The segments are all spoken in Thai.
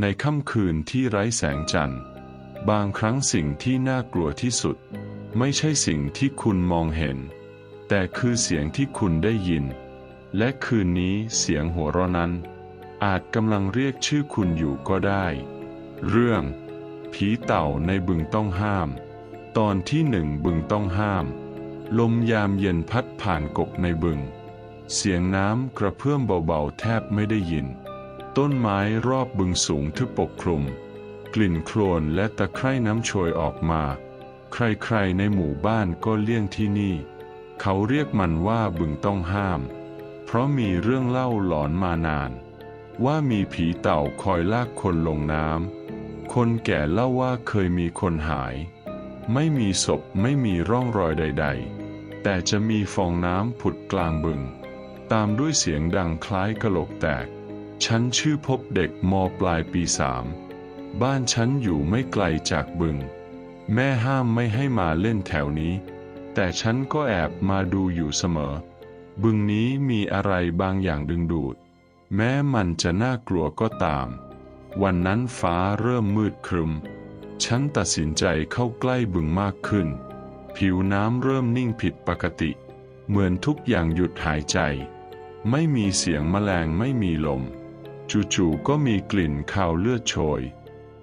ในค่ำคืนที่ไร้แสงจันทร์ บางครั้งสิ่งที่น่ากลัวที่สุด ไม่ใช่สิ่งที่คุณมองเห็น แต่คือเสียงที่คุณได้ยิน และคืนนี้เสียงหัวเราะนั้น อาจกำลังเรียกชื่อคุณอยู่ก็ได้ เรื่อง ผีเต่าในบึงต้องห้าม ตอนที่หนึ่งบึงต้องห้าม ลมยามเย็นพัดผ่านกกในบึง เสียงน้ำกระเพื่อมเบาๆแทบไม่ได้ยิน ต้นไม้รอบบึงสูงทึบปกคลุม กลิ่นโคลนและตะไคร่น้ำโชยออกมา ใครๆในหมู่บ้านก็เลี่ยงที่นี่ เขาเรียกมันว่าบึงต้องห้าม เพราะมีเรื่องเล่าหลอนมานาน ว่ามีผีเต่าคอยลากคนลงน้ำคนแก่เล่าว่าเคยมีคนหาย ไม่มีศพไม่มีร่องรอยใด ๆ แต่จะมีฟองน้ำผุดกลางบึง ตามด้วยเสียงดังคล้ายกะโหลกแตก ฉันชื่อพบเด็กมปลายปีสาม บ้านฉันอยู่ไม่ไกลจากบึง แม่ห้ามไม่ให้มาเล่นแถวนี้ แต่ฉันก็แอบมาดูอยู่เสมอ บึงนี้มีอะไรบางอย่างดึงดูด แม้มันจะน่ากลัวก็ตาม วันนั้นฟ้าเริ่มมืดครึม ฉันตัดสินใจเข้าใกล้บึงมากขึ้น ผิวน้ำเริ่มนิ่งผิดปกติ เหมือนทุกอย่างหยุดหายใจ ไม่มีเสียงแมลงไม่มีลม จู่ๆก็มีกลิ่นคาวเลือดโชย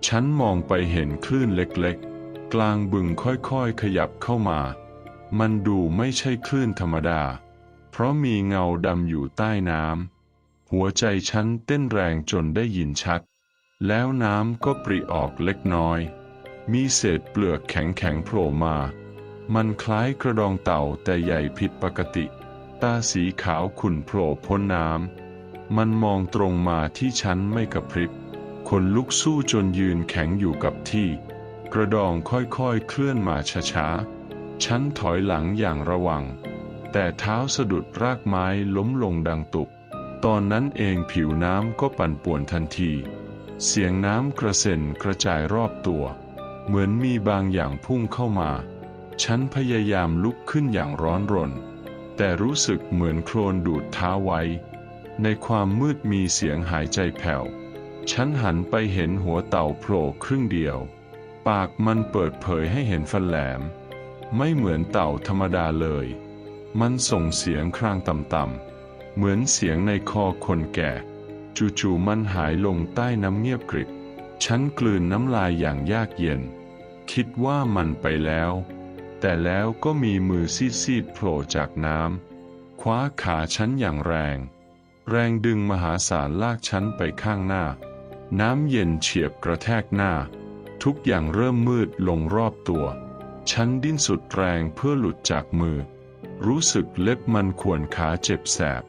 ฉันมองไปเห็นคลื่นเล็กๆ กลางบึงค่อยๆขยับเข้ามา มันดูไม่ใช่คลื่นธรรมดา เพราะมีเงาดำอยู่ใต้น้ำ หัวใจฉันเต้นแรงจนได้ยินชัด แล้วน้ำก็ปริออกเล็กน้อย มีเศษเปลือกแข็งๆโผล่มา มันคล้ายกระดองเต่าแต่ใหญ่ผิดปกติ ตาสีขาวขุ่นโผล่พ้นน้ำ มันมองตรงมาที่ฉันไม่กระพริบ คนลุกสู้จนยืนแข็งอยู่กับที่ กระดองค่อยๆเคลื่อนมาช้าๆ ฉันถอยหลังอย่างระวัง แต่เท้าสะดุดรากไม้ล้มลงดังตุบตอนนั้นเองผิวน้ำก็ปั่นป่วนทันที เสียงน้ำกระเซ็นกระจายรอบตัว เหมือนมีบางอย่างพุ่งเข้ามา ฉันพยายามลุกขึ้นอย่างร้อนรน แต่รู้สึกเหมือนโคลนดูดเท้าไว้ ในความมืดมีเสียงหายใจแผ่ว ฉันหันไปเห็นหัวเต่าโผล่ครึ่งเดียว ปากมันเปิดเผยให้เห็นฟันแหลม ไม่เหมือนเต่าธรรมดาเลย มันส่งเสียงครางต่ำๆ เหมือนเสียงในคอคนแก่ จู่ๆมันหายลงใต้น้ำเงียบกริบ ฉันกลืนน้ำลายอย่างยากเย็น คิดว่ามันไปแล้ว แต่แล้วก็มีมือซีดๆโผล่จากน้ำคว้าขาฉันอย่างแรง แรงดึงมหาศาลลากฉันไปข้างหน้า น้ำเย็นเฉียบกระแทกหน้า ทุกอย่างเริ่มมืดลงรอบตัว ฉันดิ้นสุดแรงเพื่อหลุดจากมือ รู้สึกเล็บมันข่วนขาเจ็บแสบ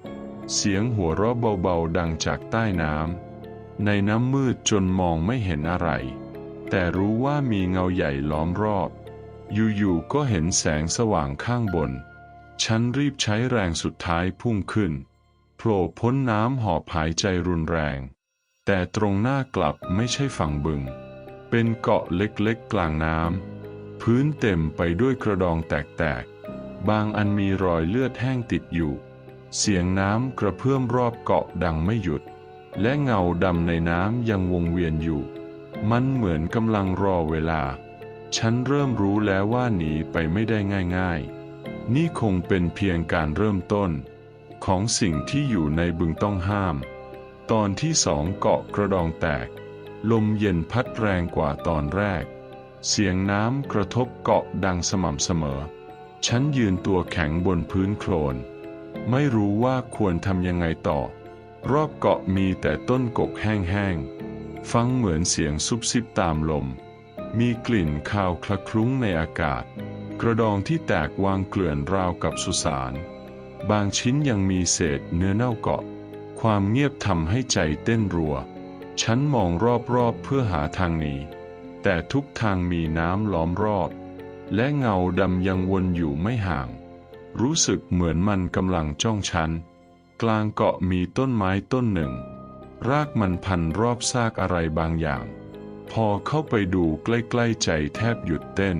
เสียงหัวเราะเบาๆดังจากใต้น้ำ ในน้ำมืดจนมองไม่เห็นอะไร แต่รู้ว่ามีเงาใหญ่ล้อมรอบ อยู่ๆก็เห็นแสงสว่างข้างบน ฉันรีบใช้แรงสุดท้ายพุ่งขึ้น โผล่พ้นน้ำหอบหายใจรุนแรง แต่ตรงหน้ากลับไม่ใช่ฝั่งบึง เป็นเกาะเล็กๆกลางน้ำพื้นเต็มไปด้วยกระดองแตกๆ บางอันมีรอยเลือดแห้งติดอยู่ เสียงน้ำกระเพื่อมรอบเกาะดังไม่หยุด และเงาดำในน้ำยังวงเวียนอยู่ มันเหมือนกำลังรอเวลา ฉันเริ่มรู้แล้วว่าหนีไปไม่ได้ง่าย ๆ นี่คงเป็นเพียงการเริ่มต้น ของสิ่งที่อยู่ในบึงต้องห้าม ตอนที่สองเกาะกระดองแตก ลมเย็นพัดแรงกว่าตอนแรก เสียงน้ำกระทบเกาะดังสม่ำเสมอ ฉันยืนตัวแข็งบนพื้นโคลน ไม่รู้ว่าควรทำยังไงต่อ รอบเกาะมีแต่ต้นกกแห้งๆ ฟังเหมือนเสียงซุบซิบตามลม มีกลิ่นคาวคละคลุ้งในอากาศ กระดองที่แตกวางเกลื่อนราวกับสุสาน บางชิ้นยังมีเศษเนื้อเน่าเกาะ ความเงียบทำให้ใจเต้นรัว ฉันมองรอบๆเพื่อหาทางหนีแต่ทุกทางมีน้ำล้อมรอบ และเงาดำยังวนอยู่ไม่ห่าง รู้สึกเหมือนมันกำลังจ้องฉัน กลางเกาะมีต้นไม้ต้นหนึ่ง รากมันพันรอบซากอะไรบางอย่าง พอเข้าไปดูใกล้ๆใจแทบหยุดเต้น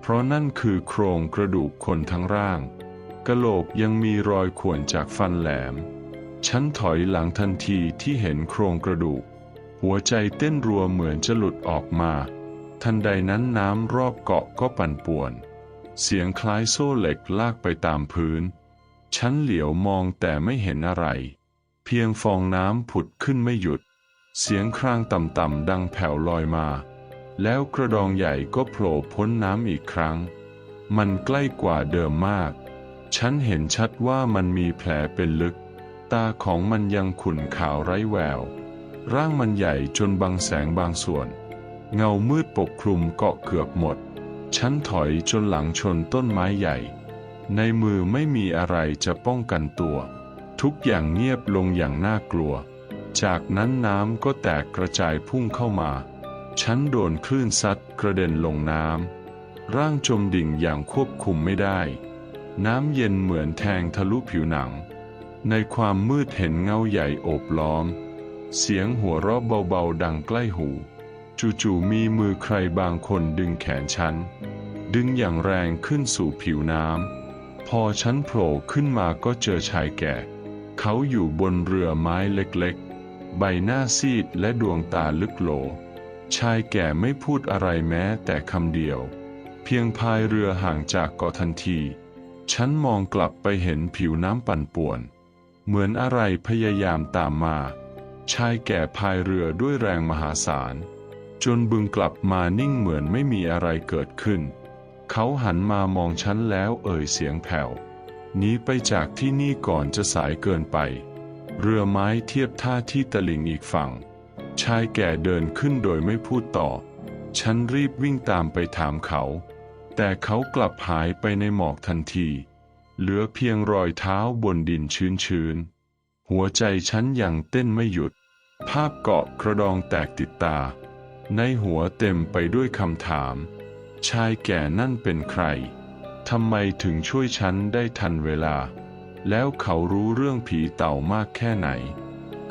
เพราะนั่นคือโครงกระดูกคนทั้งร่าง กะโหลกยังมีรอยข่วนจากฟันแหลม ฉันถอยหลังทันทีที่เห็นโครงกระดูก หัวใจเต้นรัวเหมือนจะหลุดออกมา ทันใดนั้นน้ำรอบเกาะก็ปั่นป่วน เสียงคล้ายโซ่เหล็กลากไปตามพื้น ฉันเหลียวมองแต่ไม่เห็นอะไร เพียงฟองน้ำผุดขึ้นไม่หยุด เสียงครางต่ำๆดังแผ่วลอยมา แล้วกระดองใหญ่ก็โผล่พ้นน้ำอีกครั้ง มันใกล้กว่าเดิมมาก ฉันเห็นชัดว่ามันมีแผลเป็นลึก ตาของมันยังขุ่นขาวไร้แวว ร่างมันใหญ่จนบังแสงบางส่วน เงามืดปกคลุมเกาะเกือบหมด ฉันถอยจนหลังชนต้นไม้ใหญ่ ในมือไม่มีอะไรจะป้องกันตัว ทุกอย่างเงียบลงอย่างน่ากลัว จากนั้นน้ำก็แตกกระจายพุ่งเข้ามา ฉันโดนคลื่นซัดกระเด็นลงน้ำร่างจมดิ่งอย่างควบคุมไม่ได้ น้ำเย็นเหมือนแทงทะลุผิวหนัง ในความมืดเห็นเงาใหญ่โอบล้อม เสียงหัวเราะเบาๆดังใกล้หู จู่ๆมีมือใครบางคนดึงแขนฉัน ดึงอย่างแรงขึ้นสู่ผิวน้ำ พอฉันโผล่ขึ้นมาก็เจอชายแก่ เขาอยู่บนเรือไม้เล็กๆ ใบหน้าซีดและดวงตาลึกโหล ชายแก่ไม่พูดอะไรแม้แต่คำเดียว เพียงพายเรือห่างจากเกาะทันที ฉันมองกลับไปเห็นผิวน้ำปั่นป่วน เหมือนอะไรพยายามตามมา ชายแก่พายเรือด้วยแรงมหาศาล จนบึงกลับมานิ่งเหมือนไม่มีอะไรเกิดขึ้น เขาหันมามองฉันแล้วเอ่ยเสียงแผ่วหนีไปจากที่นี่ก่อนจะสายเกินไป เรือไม้เทียบท่าที่ตลิ่งอีกฝั่ง ชายแก่เดินขึ้นโดยไม่พูดต่อ ฉันรีบวิ่งตามไปถามเขา แต่เขากลับหายไปในหมอกทันที เหลือเพียงรอยเท้าบนดินชื้นๆ หัวใจฉันยังเต้นไม่หยุด ภาพเกาะกระดองแตกติดตา ในหัวเต็มไปด้วยคำถาม ชายแก่นั่นเป็นใคร ทำไมถึงช่วยฉันได้ทันเวลา แล้วเขารู้เรื่องผีเต่ามากแค่ไหน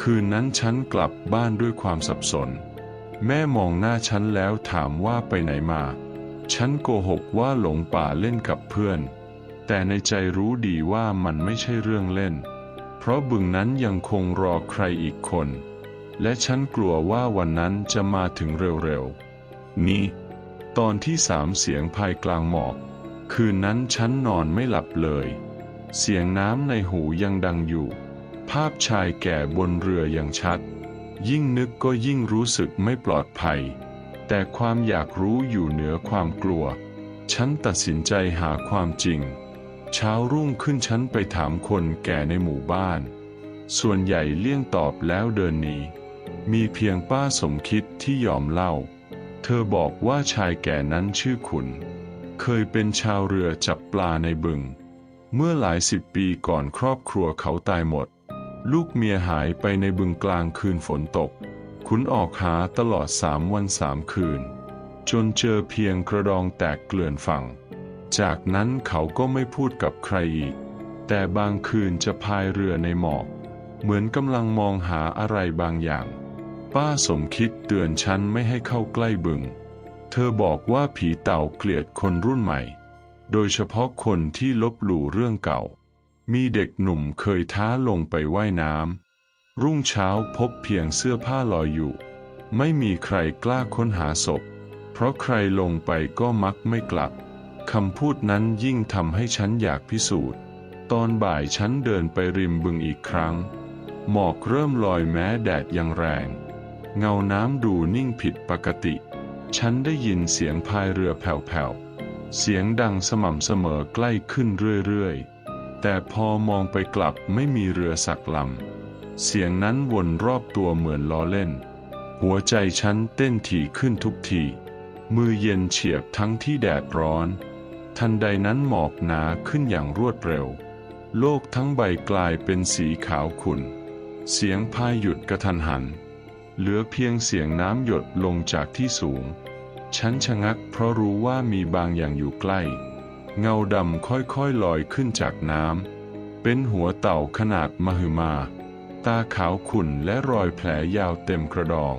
คืนนั้นฉันกลับบ้านด้วยความสับสน แม่มองหน้าฉันแล้วถามว่าไปไหนมา ฉันโกหกว่าหลงป่าเล่นกับเพื่อน แต่ในใจรู้ดีว่ามันไม่ใช่เรื่องเล่น เพราะบึงนั้นยังคงรอใครอีกคน และฉันกลัวว่าวันนั้นจะมาถึงเร็วๆ นี่ ตอนที่สามเสียงภายกลางหมอก คืนนั้นฉันนอนไม่หลับเลย เสียงน้ำในหูยังดังอยู่ ภาพชายแก่บนเรือยังชัด ยิ่งนึกก็ยิ่งรู้สึกไม่ปลอดภัย แต่ความอยากรู้อยู่เหนือความกลัว ฉันตัดสินใจหาความจริง เช้ารุ่งขึ้นฉันไปถามคนแก่ในหมู่บ้าน ส่วนใหญ่เลี่ยงตอบแล้วเดินหนีมีเพียงป้าสมคิดที่ยอมเล่า เธอบอกว่าชายแก่นั้นชื่อขุน เคยเป็นชาวเรือจับปลาในบึง เมื่อหลายสิบปีก่อนครอบครัวเขาตายหมด ลูกเมียหายไปในบึงกลางคืนฝนตก ขุนออกหาตลอดสามวันสามคืน จนเจอเพียงกระดองแตกเกลื่อนฝั่ง จากนั้นเขาก็ไม่พูดกับใครอีก แต่บางคืนจะพายเรือในหมอกเหมือนกำลังมองหาอะไรบางอย่าง ป้าสมคิดเตือนฉันไม่ให้เข้าใกล้บึง เธอบอกว่าผีเต่าเกลียดคนรุ่นใหม่ โดยเฉพาะคนที่ลบหลู่เรื่องเก่า มีเด็กหนุ่มเคยท้าลงไปว่ายน้ำ รุ่งเช้าพบเพียงเสื้อผ้าลอยอยู่ ไม่มีใครกล้าค้นหาศพ เพราะใครลงไปก็มักไม่กลับคำพูดนั้นยิ่งทำให้ฉันอยากพิสูจน์ ตอนบ่ายฉันเดินไปริมบึงอีกครั้ง หมอกเริ่มลอยแม้แดดยังแรง เงาน้ำดูนิ่งผิดปกติ ฉันได้ยินเสียงพายเรือแผ่วๆ เสียงดังสม่ำเสมอใกล้ขึ้นเรื่อยๆ แต่พอมองไปกลับไม่มีเรือสักลำ เสียงนั้นวนรอบตัวเหมือนล้อเล่น หัวใจฉันเต้นถี่ขึ้นทุกที มือเย็นเฉียบทั้งที่แดดร้อน ทันใดนั้นหมอกหนาขึ้นอย่างรวดเร็ว โลกทั้งใบกลายเป็นสีขาวขุ่น เสียงพายหยุดกระทันหัน เหลือเพียงเสียงน้ำหยดลงจากที่สูง ฉันชะงักเพราะรู้ว่ามีบางอย่างอยู่ใกล้ เงาดำค่อยๆลอยขึ้นจากน้ำเป็นหัวเต่าขนาดมหึมา ตาขาวขุ่นและรอยแผลยาวเต็มกระดอง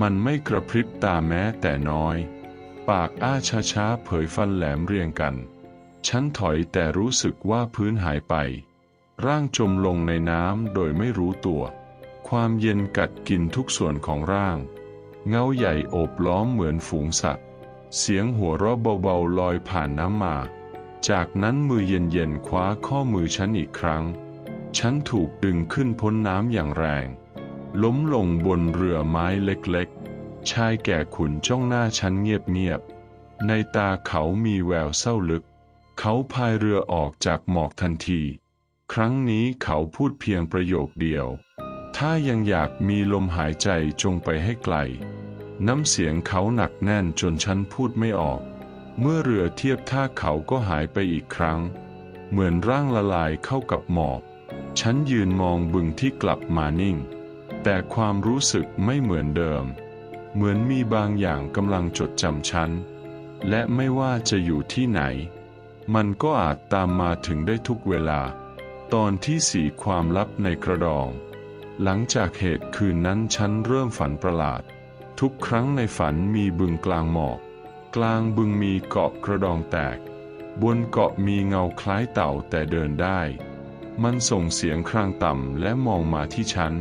มันไม่กระพริบตาแม้แต่น้อย ปากอ้าช้าๆเผยฟันแหลมเรียงกัน ฉันถอยแต่รู้สึกว่าพื้นหายไป ร่างจมลงในน้ำโดยไม่รู้ตัว ความเย็นกัดกินทุกส่วนของร่าง เงาใหญ่โอบล้อมเหมือนฝูงสัตว์ เสียงหัวเราะเบาๆลอยผ่านน้ำมา จากนั้นมือเย็นๆคว้าข้อมือฉันอีกครั้ง ฉันถูกดึงขึ้นพ้นน้ำอย่างแรง ล้มลงบนเรือไม้เล็กๆ ชายแก่ขุนจ้องหน้าฉันเงียบๆ ในตาเขามีแววเศร้าลึก เขาพายเรือออกจากหมอกทันที ครั้งนี้เขาพูดเพียงประโยคเดียว ถ้ายังอยากมีลมหายใจจงไปให้ไกล น้ำเสียงเขาหนักแน่นจนฉันพูดไม่ออก เมื่อเรือเทียบท่าเขาก็หายไปอีกครั้ง เหมือนร่างละลายเข้ากับหมอก ฉันยืนมองบึงที่กลับมานิ่ง แต่ความรู้สึกไม่เหมือนเดิม เหมือนมีบางอย่างกำลังจดจำฉัน และไม่ว่าจะอยู่ที่ไหน มันก็อาจตามมาถึงได้ทุกเวลา ตอนที่สี่ความลับในกระดอง หลังจากเหตุคืนนั้นฉันเริ่มฝันประหลาด ทุกครั้งในฝันมีบึงกลางหมอก กลางบึงมีเกาะกระดองแตก บนเกาะมีเงาคล้ายเต่าแต่เดินได้ มันส่งเสียงครางต่ำและมองมาที่ฉัน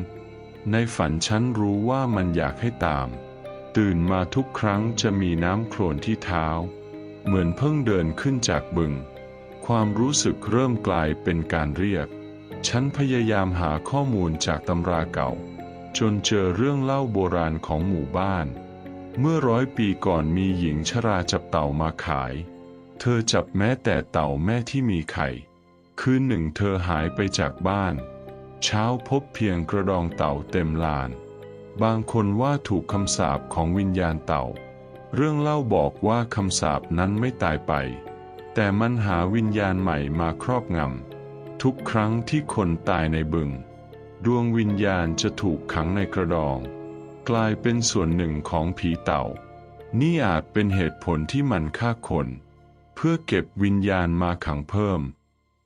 ในฝันฉันรู้ว่ามันอยากให้ตาม ตื่นมาทุกครั้งจะมีน้ำโคลนที่เท้า เหมือนเพิ่งเดินขึ้นจากบึง ความรู้สึกเริ่มกลายเป็นการเรียก ฉันพยายามหาข้อมูลจากตำราเก่า จนเจอเรื่องเล่าโบราณของหมู่บ้าน เมื่อร้อยปีก่อนมีหญิงชราจับเต่ามาขาย เธอจับแม้แต่เต่าแม่ที่มีไข่ คืนหนึ่งเธอหายไปจากบ้าน เช้าพบเพียงกระดองเต่าเต็มลาน บางคนว่าถูกคำสาปของวิญญาณเต่า เรื่องเล่าบอกว่าคำสาปนั้นไม่ตายไป แต่มันหาวิญญาณใหม่มาครอบงำทุกครั้งที่คนตายในบึง ดวงวิญญาณจะถูกขังในกระดอง กลายเป็นส่วนหนึ่งของผีเต่า นี่อาจเป็นเหตุผลที่มันฆ่าคน เพื่อเก็บวิญญาณมาขังเพิ่ม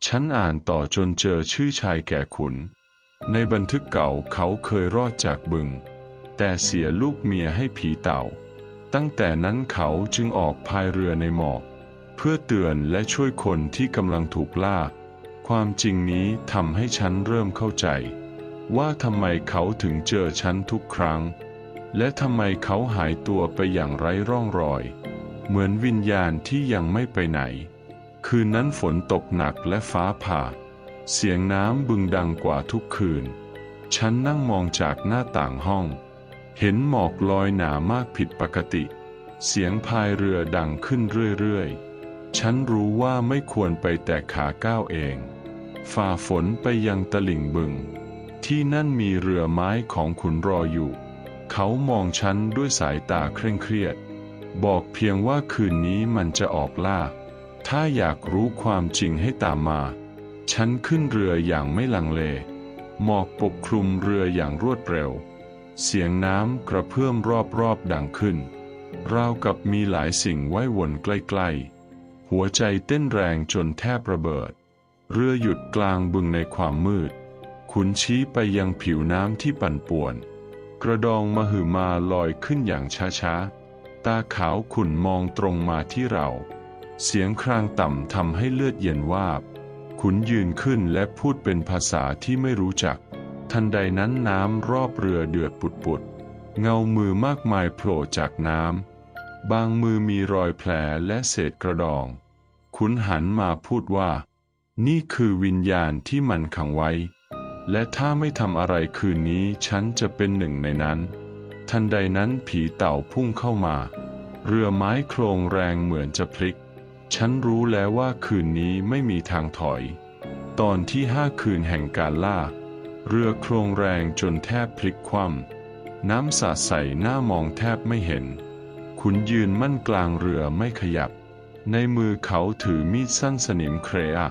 ฉันอ่านต่อจนเจอชื่อชายแก่ขุน ในบันทึกเก่าเขาเคยรอดจากบึง แต่เสียลูกเมียให้ผีเต่า ตั้งแต่นั้นเขาจึงออกพายเรือในหมอก เพื่อเตือนและช่วยคนที่กำลังถูกล่า ความจริงนี้ทำให้ฉันเริ่มเข้าใจ ว่าทำไมเขาถึงเจอฉันทุกครั้ง และทำไมเขาหายตัวไปอย่างไร้ร่องรอย เหมือนวิญญาณที่ยังไม่ไปไหน คืนนั้นฝนตกหนักและฟ้าผ่า เสียงน้ำบึงดังกว่าทุกคืน ฉันนั่งมองจากหน้าต่างห้อง เห็นหมอกลอยหนามากผิดปกติ เสียงพายเรือดังขึ้นเรื่อยๆ ฉันรู้ว่าไม่ควรไปแต่ขาก้าวเอง ฝ่าฝนไปยังตลิ่งบึง ที่นั่นมีเรือไม้ของขุนรออยู่ เขามองฉันด้วยสายตาเคร่งเครียด บอกเพียงว่าคืนนี้มันจะออกล่า ถ้าอยากรู้ความจริงให้ตามมา ฉันขึ้นเรืออย่างไม่ลังเล หมอกปกคลุมเรืออย่างรวดเร็ว เสียงน้ำกระเพื่อมรอบๆดังขึ้น ราวกับมีหลายสิ่งไว้วนใกล้ๆ หัวใจเต้นแรงจนแทบระเบิด เรือหยุดกลางบึงในความมืด ขุนชี้ไปยังผิวน้ำที่ปั่นป่วน กระดองมหึมาลอยขึ้นอย่างช้าๆ ตาขาวขุ่นมองตรงมาที่เรา เสียงครางต่ำทำให้เลือดเย็นวาบ ขุนยืนขึ้นและพูดเป็นภาษาที่ไม่รู้จัก ทันใดนั้นน้ำรอบเรือเดือดปุดๆเงามือมากมายโผล่จากน้ำ บางมือมีรอยแผลและเศษกระดอง ขุนหันมาพูดว่า นี่คือวิญญาณที่มันขังไว้ และถ้าไม่ทำอะไรคืนนี้ฉันจะเป็นหนึ่งในนั้น ทันใดนั้นผีเต่าพุ่งเข้ามา เรือไม้โครงแรงเหมือนจะพลิก ฉันรู้แล้วว่าคืนนี้ไม่มีทางถอย ตอนที่ห้าคืนแห่งการล่า เรือโครงแรงจนแทบพลิกคว่ำน้ำสาดใส่หน้ามองแทบไม่เห็น ขุนยืนมั่นกลางเรือไม่ขยับ ในมือเขาถือมีดสั้นสนิมเครอะ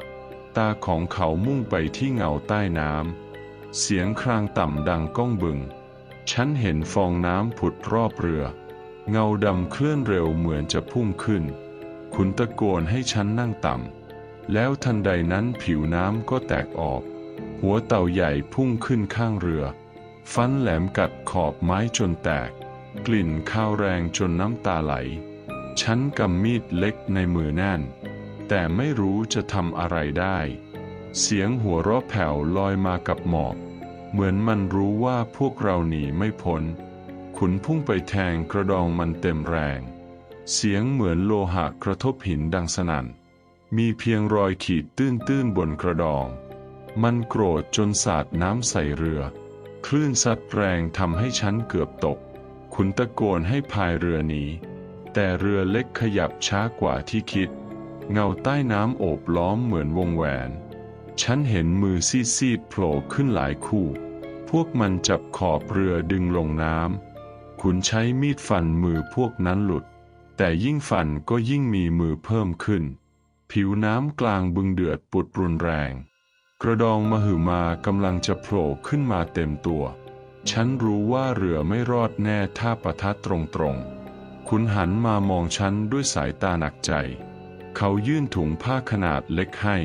ตาของเขามุ่งไปที่เงาใต้น้ำ เสียงครางต่ำดังก้องบึง ฉันเห็นฟองน้ำผุดรอบเรือ เงาดำเคลื่อนเร็วเหมือนจะพุ่งขึ้น ขุนตะโกนให้ฉันนั่งต่ำ แล้วทันใดนั้นผิวน้ำก็แตกออก หัวเต่าใหญ่พุ่งขึ้นข้างเรือ ฟันแหลมกัดขอบไม้จนแตก กลิ่นข้าวแรงจนน้ำตาไหล ฉันกำมีดเล็กในมือแน่น แต่ไม่รู้จะทำอะไรได้ เสียงหัวเราะแผ่วลอยมากับหมอกเหมือนมันรู้ว่าพวกเราหนีไม่พ้น ขุนพุ่งไปแทงกระดองมันเต็มแรง เสียงเหมือนโลหะกระทบหินดังสนั่น มีเพียงรอยขีดตื้นๆบนกระดอง มันโกรธจนสาดน้ำใส่เรือ คลื่นซัดแรงทำให้ฉันเกือบตก ขุนตะโกนให้พายเรือหนีแต่เรือเล็กขยับช้ากว่าที่คิด เงาใต้น้ำโอบล้อมเหมือนวงแหวน ฉันเห็นมือซีดๆโผล่ขึ้นหลายคู่ พวกมันจับขอบเรือดึงลงน้ำขุนใช้มีดฟันมือพวกนั้นหลุด แต่ยิ่งฟันก็ยิ่งมีมือเพิ่มขึ้น ผิวน้ำกลางบึงเดือดปุดรุนแรง กระดองมหึมากำลังจะโผล่ขึ้นมาเต็มตัว ฉันรู้ว่าเรือไม่รอดแน่ถ้าปะทะตรงๆขุนหันมามองฉันด้วยสายตาหนักใจ เขายื่นถุงผ้าขนาดเล็กให้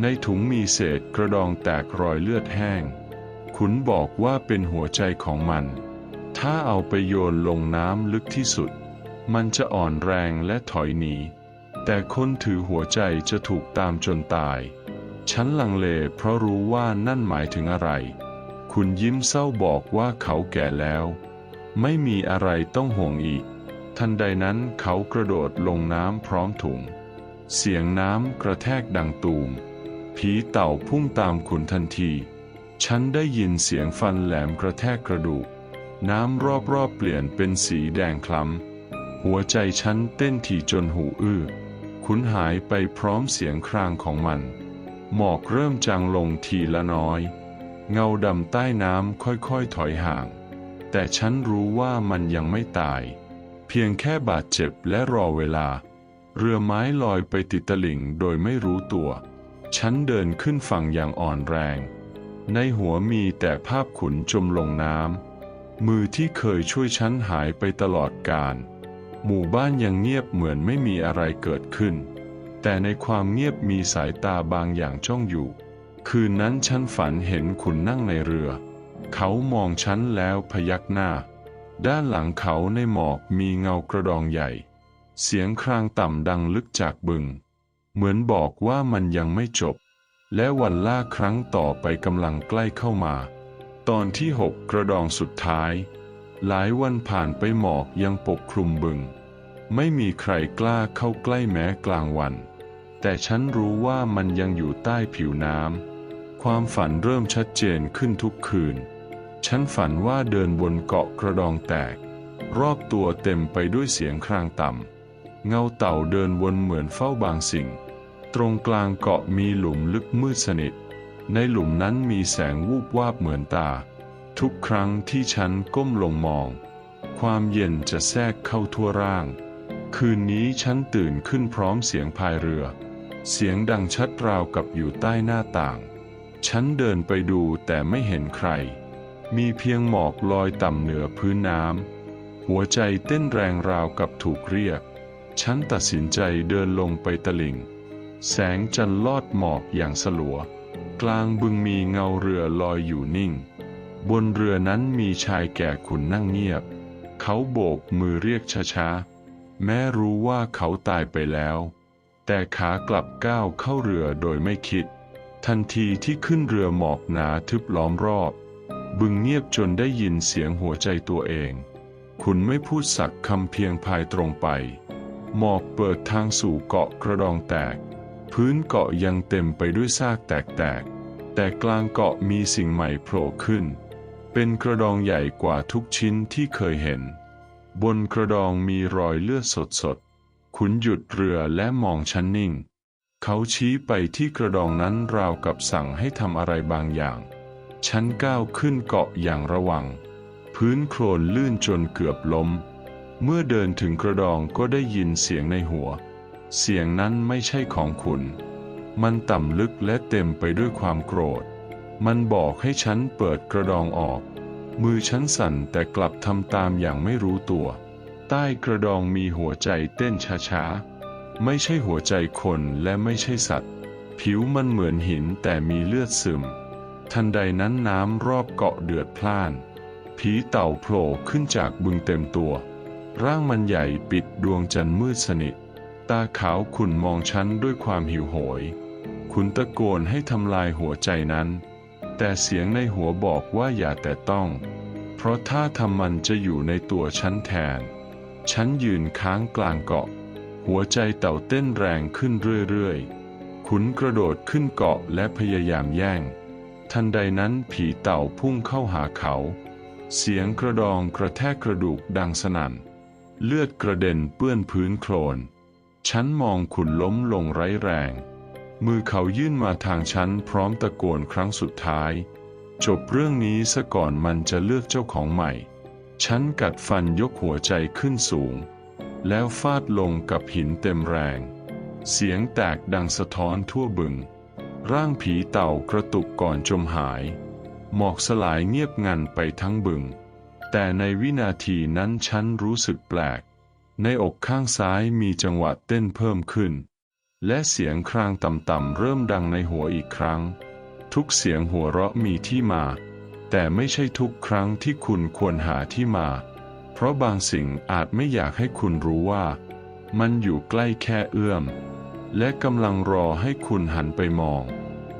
ในถุงมีเศษกระดองแตกรอยเลือดแห้งขุนบอกว่าเป็นหัวใจของมัน ถ้าเอาไปโยนลงน้ำลึกที่สุด มันจะอ่อนแรงและถอยหนี แต่คนถือหัวใจจะถูกตามจนตาย ฉันลังเลเพราะรู้ว่านั่นหมายถึงอะไร คุณยิ้มเศร้าบอกว่าเขาแก่แล้ว ไม่มีอะไรต้องห่วงอีก ทันใดนั้นเขากระโดดลงน้ำพร้อมถุง เสียงน้ำกระแทกดังตูม ผีเต่าพุ่งตามขุนทันที ฉันได้ยินเสียงฟันแหลมกระแทกกระดูก น้ำรอบๆเปลี่ยนเป็นสีแดงคล้ำ หัวใจฉันเต้นถี่จนหูอื้อขุนหายไปพร้อมเสียงครางของมัน หมอกเริ่มจางลงทีละน้อย เงาดำใต้น้ำค่อยๆถอยห่าง แต่ฉันรู้ว่ามันยังไม่ตาย เพียงแค่บาดเจ็บและรอเวลา เรือไม้ลอยไปติดตลิ่งโดยไม่รู้ตัว ฉันเดินขึ้นฝั่งอย่างอ่อนแรง ในหัวมีแต่ภาพขุนจมลงน้ำมือที่เคยช่วยฉันหายไปตลอดกาล หมู่บ้านยังเงียบเหมือนไม่มีอะไรเกิดขึ้น แต่ในความเงียบมีสายตาบางอย่างจ้องอยู่ คืนนั้นฉันฝันเห็นขุนนั่งในเรือ เขามองฉันแล้วพยักหน้า ด้านหลังเขาในหมอกมีเงากระดองใหญ่ เสียงครางต่ำดังลึกจากบึง เหมือนบอกว่ามันยังไม่จบ และวันล่าครั้งต่อไปกำลังใกล้เข้ามา ตอนที่หกกระดองสุดท้าย หลายวันผ่านไปหมอกยังปกคลุมบึง ไม่มีใครกล้าเข้าใกล้แม้กลางวัน แต่ฉันรู้ว่ามันยังอยู่ใต้ผิวน้ำ ความฝันเริ่มชัดเจนขึ้นทุกคืน ฉันฝันว่าเดินบนเกาะกระดองแตก รอบตัวเต็มไปด้วยเสียงครางต่ำ เงาเต่าเดินวนเหมือนเฝ้าบางสิ่ง ตรงกลางเกาะมีหลุมลึกมืดสนิท ในหลุมนั้นมีแสงวูบวาบเหมือนตา ทุกครั้งที่ฉันก้มลงมอง ความเย็นจะแทรกเข้าทั่วร่าง คืนนี้ฉันตื่นขึ้นพร้อมเสียงพายเรือ เสียงดังชัดราวกับอยู่ใต้หน้าต่าง ฉันเดินไปดูแต่ไม่เห็นใคร มีเพียงหมอกลอยต่ำเหนือพื้นน้ำ หัวใจเต้นแรงราวกับถูกเรียก ฉันตัดสินใจเดินลงไปตลิ่ง แสงจันทร์ลอดหมอกอย่างสลัว กลางบึงมีเงาเรือลอยอยู่นิ่ง บนเรือนั้นมีชายแก่ขุนนั่งเงียบ เขาโบกมือเรียกช้าๆ แม้รู้ว่าเขาตายไปแล้ว แต่ขากลับก้าวเข้าเรือโดยไม่คิด ทันทีที่ขึ้นเรือหมอกหนาทึบล้อมรอบ บึงเงียบจนได้ยินเสียงหัวใจตัวเองคุณไม่พูดสักคำเพียงพายตรงไป หมอกเปิดทางสู่เกาะกระดองแตก พื้นเกาะยังเต็มไปด้วยซากแตกๆ แต่กลางเกาะมีสิ่งใหม่โผล่ขึ้น เป็นกระดองใหญ่กว่าทุกชิ้นที่เคยเห็น บนกระดองมีรอยเลือดสดๆ ขุนหยุดเรือและมองฉันนิ่ง เขาชี้ไปที่กระดองนั้นราวกับสั่งให้ทำอะไรบางอย่าง ฉันก้าวขึ้นเกาะอย่างระวัง พื้นโคลนลื่นจนเกือบล้ม เมื่อเดินถึงกระดองก็ได้ยินเสียงในหัว เสียงนั้นไม่ใช่ของคุณ มันต่ำลึกและเต็มไปด้วยความโกรธ มันบอกให้ฉันเปิดกระดองออก มือฉันสั่นแต่กลับทำตามอย่างไม่รู้ตัว ใต้กระดองมีหัวใจเต้นช้าๆ ไม่ใช่หัวใจคนและไม่ใช่สัตว์ ผิวมันเหมือนหินแต่มีเลือดซึม ทันใดนั้นน้ำรอบเกาะเดือดพล่าน ผีเต่าโผล่ขึ้นจากบึงเต็มตัว ร่างมันใหญ่ปิดดวงจันทร์มืดสนิท ตาขาวขุ่นมองฉันด้วยความหิวโหย คุณตะโกนให้ทำลายหัวใจนั้น แต่เสียงในหัวบอกว่าอย่าแต่ต้อง เพราะถ้าทำมันจะอยู่ในตัวฉันแทน ฉันยืนค้างกลางเกาะ หัวใจเต่าเต้นแรงขึ้นเรื่อยๆ ขุนกระโดดขึ้นเกาะและพยายามแย่ง ทันใดนั้นผีเต่าพุ่งเข้าหาเขา เสียงกระดองกระแทกกระดูกดังสนั่น เลือดกระเด็นเปื้อนพื้นโคลน ฉันมองขุนล้มลงไร้แรง มือเขายื่นมาทางฉันพร้อมตะโกนครั้งสุดท้าย จบเรื่องนี้ซะก่อนมันจะเลือกเจ้าของใหม่ ฉันกัดฟันยกหัวใจขึ้นสูง แล้วฟาดลงกับหินเต็มแรง เสียงแตกดังสะท้อนทั่วบึง ร่างผีเต่ากระตุกก่อนจมหาย หมอกสลายเงียบงันไปทั้งบึง แต่ในวินาทีนั้นฉันรู้สึกแปลก ในอกข้างซ้ายมีจังหวะเต้นเพิ่มขึ้น และเสียงครางต่ำๆเริ่มดังในหัวอีกครั้ง ทุกเสียงหัวเราะมีที่มา แต่ไม่ใช่ทุกครั้งที่คุณควรหาที่มา เพราะบางสิ่งอาจไม่อยากให้คุณรู้ว่า มันอยู่ใกล้แค่เอื้อม และกำลังรอให้คุณหันไปมอง